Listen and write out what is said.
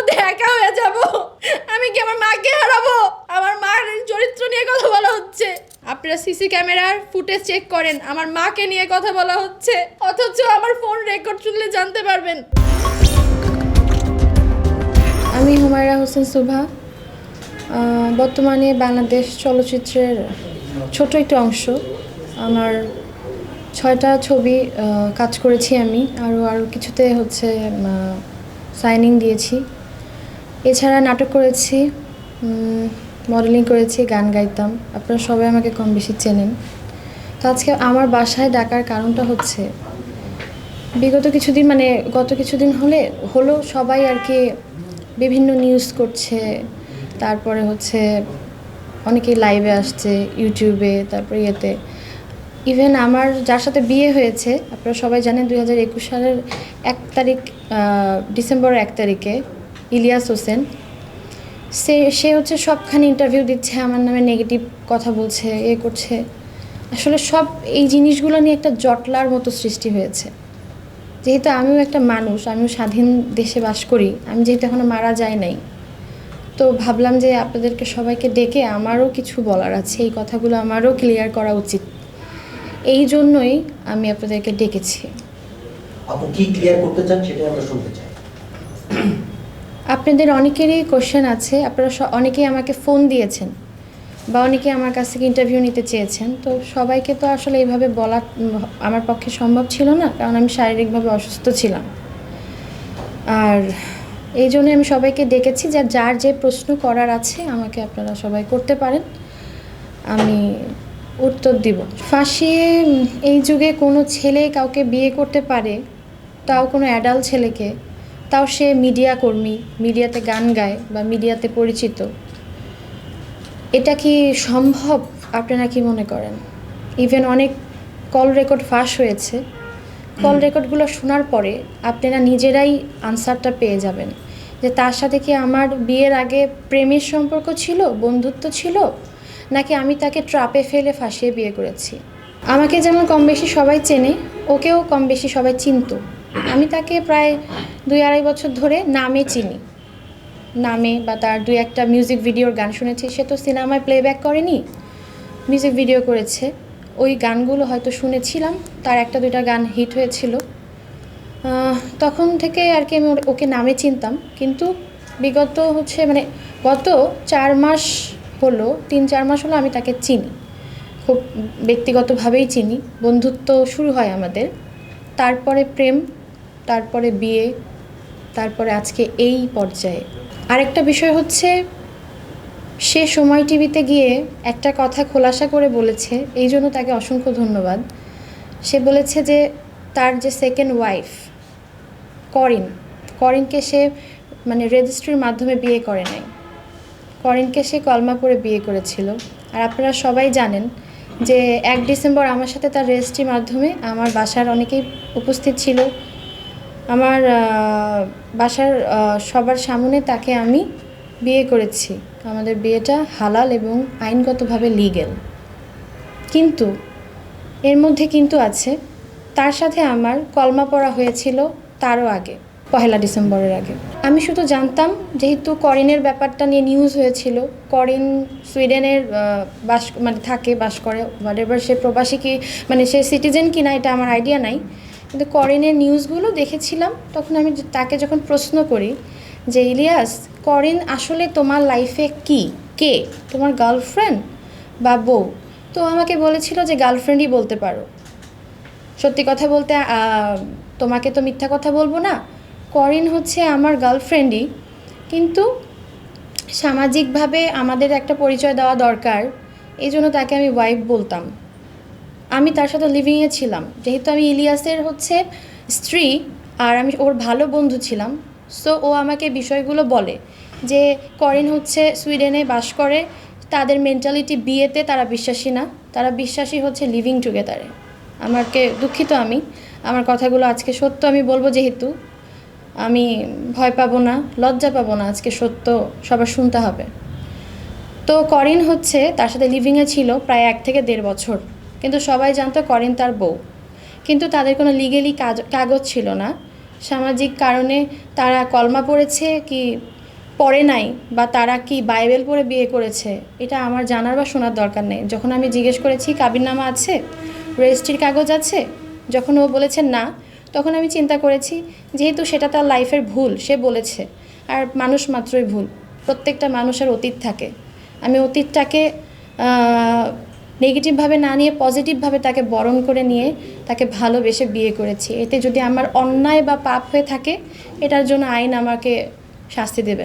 মধ্যে একা হয়ে যাব। আমি কি আমার মাকে হারাবো? আমার মার চরিত্র নিয়ে কথা বলা হচ্ছে। আপনারা সিসি ক্যামেরার ফুটেজ চেক করেন। আমার মাকে নিয়ে কথা বলা হচ্ছে। অথচ আমার ফোন রেকর্ড শুনলে জানতে পারবেন। আমি হুমায়রা হোসেন সুভা। বর্তমানে বাংলাদেশ চলচ্চিত্রের ছোট একটি অংশ। আমার ছয়টা ছবি কাজ করেছি আমি। আরও আরও কিছুতে হচ্ছে সাইনিং দিয়েছি। এছাড়া নাটক করেছি মডেলিং করেছি গান গাইতাম। আপনারা সবাই আমাকে কম বেশি চেনেন। তো আজকে আমার বাসায় ডাকার কারণটা হচ্ছে বিগত কিছুদিন মানে গত কিছুদিন হলে হলো সবাই আর কি বিভিন্ন নিউজ করছে। তারপরে হচ্ছে অনেকেই লাইভে আসছে ইউটিউবে তারপরে ইয়েতে। ইভেন আমার যার সাথে বিয়ে হয়েছে আপনারা সবাই জানেন দুই হাজার একুশ সালের এক তারিখ আহ, ডিসেম্বরের এক তারিখে। ইলিয়াস হোসেন। সে সে হচ্ছে সবখানে ইন্টারভিউ দিচ্ছে, আমার নামে নেগেটিভ কথা বলছে, এ করছে। আসলে সব এই জিনিসগুলো নিয়ে একটা জটলার মতো সৃষ্টি হয়েছে। যেহেতু আমিও একটা মানুষ, আমিও স্বাধীন দেশে বাস করি, আমি যেহেতু এখনও মারা যায় নাই। তো ভাবলাম যে আপনাদেরকে সবাইকে ডেকে আমারও কিছু বলার আছে, এই কথাগুলো আমারও ক্লিয়ার করা উচিত। এই জন্যই আমি আপনাদেরকে ডেকেছি। আপনি কি ক্লিয়ার করতে চান সেটাই আমরা শুনতে চাই। আপনাদের অনেকেরই কোশ্চেন আছে, আপনারা অনেকেই আমাকে ফোন দিয়েছেন বা অনেকে আমার কাছ থেকে ইন্টারভিউ নিতে চেয়েছেন, তো সবাইকে তো আসলে এইভাবে বলা, আমার পক্ষে সম্ভব ছিল না, কারণ আমি শারীরিকভাবে অসুস্থ ছিলাম। আর এই জন্য আমি সবাইকে ডেকেছি যে যার যে প্রশ্ন করার আছে আমাকে আপনারা সবাই করতে পারেন। আমি উত্তর দিব। ফাঁসি এই যুগে কোনো ছেলে কাউকে বিয়ে করতে পারে, তাও কোনো অ্যাডাল্ট ছেলেকে তাও সে মিডিয়া কর্মী মিডিয়াতে গান গায় বা মিডিয়াতে পরিচিত। এটা কি সম্ভব? আপনারা কি মনে করেন? ইভেন অনেক কল রেকর্ড ফাঁস হয়েছে। কল রেকর্ডগুলো শোনার পরে আপনারা নিজেরাই আনসারটা পেয়ে যাবেন। যে তার সাথে কি আমার বিয়ের আগে প্রেমের সম্পর্ক ছিল বন্ধুত্ব ছিল? নাকি আমি তাকে ট্রাপে ফেলে ফাঁসিয়ে বিয়ে করেছি? আমাকে যেমন কম বেশি সবাই চেনে ওকেও কম বেশি সবাই চিনতো। আমি তাকে প্রায় দুই আড়াই বছর ধরে নামে চিনি। নামে বা তার দুই একটা মিউজিক ভিডিওর গান শুনেছি। সে তো সিনেমায় প্লেব্যাক করেনি মিউজিক ভিডিও করেছে। ওই গানগুলো হয়তো শুনেছিলাম, তার একটা দুইটা গান হিট হয়েছিল। তখন থেকে আর কি আমি ওকে নামে চিনতাম। কিন্তু বিগত হচ্ছে মানে গত চার মাস হলো, তিন চার মাস হলো আমি তাকে চিনি। খুব ব্যক্তিগতভাবেই চিনি। বন্ধুত্ব শুরু হয় আমাদের। তারপরে প্রেম তারপরে বিয়ে, তারপরে আজকে এই পর্যায়ে। আরেকটা বিষয় হচ্ছে, সে সময় টিভিতে গিয়ে একটা কথা খোলাসা করে বলেছে, এই জন্য তাকে অসংখ্য ধন্যবাদ। সে বলেছে যে, তার যে সেকেন্ড ওয়াইফ করিন, করিনকে সে মানে রেজিস্ট্রির মাধ্যমে বিয়ে করে নাই। করিনকে সে কলমা করে বিয়ে করেছিল। আর আপনারা সবাই জানেন যে, এক ডিসেম্বর আমার সাথে তার রেজিস্ট্রির মাধ্যমে আমার বাসার অনেকেই উপস্থিত ছিল। আমার বাসার সবার সামনে তাকে আমি বিয়ে করেছি। আমাদের বিয়েটা হালাল এবং আইনগতভাবে লিগেল কিন্তু এর মধ্যে কিন্তু আছে, তার সাথে আমার কলমা পড়া হয়েছিল তারও আগে, পহেলা ডিসেম্বরের আগে। আমি শুধু জানতাম যেহেতু করিনের ব্যাপারটা নিয়ে নিউজ হয়েছিল, করিন সুইডেনের বাস মানে থাকে, বাস করে এবার সে প্রবাসী কি মানে সে সিটিজেন কি না এটা আমার আইডিয়া নাই। কিন্তু করিনের নিউজগুলো দেখেছিলাম, তখন আমি তাকে যখন প্রশ্ন করি যে, ইলিয়াস, করিন আসলে তোমার লাইফে কি? কে? তোমার গার্লফ্রেন্ড বা বউ? তো আমাকে বলেছিল যে গার্লফ্রেন্ডই বলতে পারো। সত্যি কথা বলতে তোমাকে তো মিথ্যা কথা বলব না। করিন হচ্ছে আমার গার্লফ্রেন্ডই কিন্তু সামাজিকভাবে আমাদের একটা পরিচয় দেওয়া দরকার। এই জন্য তাকে আমি ওয়াইফ বলতাম। আমি তার সাথে লিভিংয়ে ছিলাম। যেহেতু আমি ইলিয়াসের হচ্ছে স্ত্রী আর আমি ওর ভালো বন্ধু ছিলাম সো ও আমাকে বিষয়গুলো বলে যে করিন হচ্ছে সুইডেনে বাস করে, তাদের মেন্টালিটি বিয়েতে তারা বিশ্বাসী না, তারা বিশ্বাসী হচ্ছে লিভিং টুগেদারে আমাকে দুঃখিত আমি, আমার কথাগুলো আজকে সত্য আমি বলব যেহেতু, আমি ভয় পাবো না, লজ্জা পাবো না, আজকে সত্য সবার শুনতে হবে। তো করিন হচ্ছে তার সাথে লিভিংয়ে ছিল প্রায় এক থেকে দেড় বছর। কিন্তু সবাই জানতো করেন তার বউ। কিন্তু তাদের কোনো লিগেলি কাগজ ছিল না। সামাজিক কারণে তারা কলমা পড়েছে কি পড়ে নাই বা তারা কি বাইবেল পড়ে বিয়ে করেছে, এটা আমার জানার বা শোনার দরকার নেই। যখন আমি জিজ্ঞেস করেছি কাবিননামা আছে? রেজিস্ট্রির কাগজ আছে? যখন ও বলেছে, না। তখন আমি চিন্তা করেছি, যেহেতু সেটা তার লাইফের ভুল, সে বলেছে। আর মানুষ মাত্রই ভুল, প্রত্যেকটা মানুষের অতীত থাকে। আমি অতীতটাকে নেগেটিভভাবে না নিয়ে পজিটিভভাবে তাকে বরণ করে নিয়ে তাকে ভালোবেসে বিয়ে করেছি। এতে যদি আমার অন্যায় বা পাপ হয়ে থাকে, এটার জন্য আইন আমাকে শাস্তি দেবে।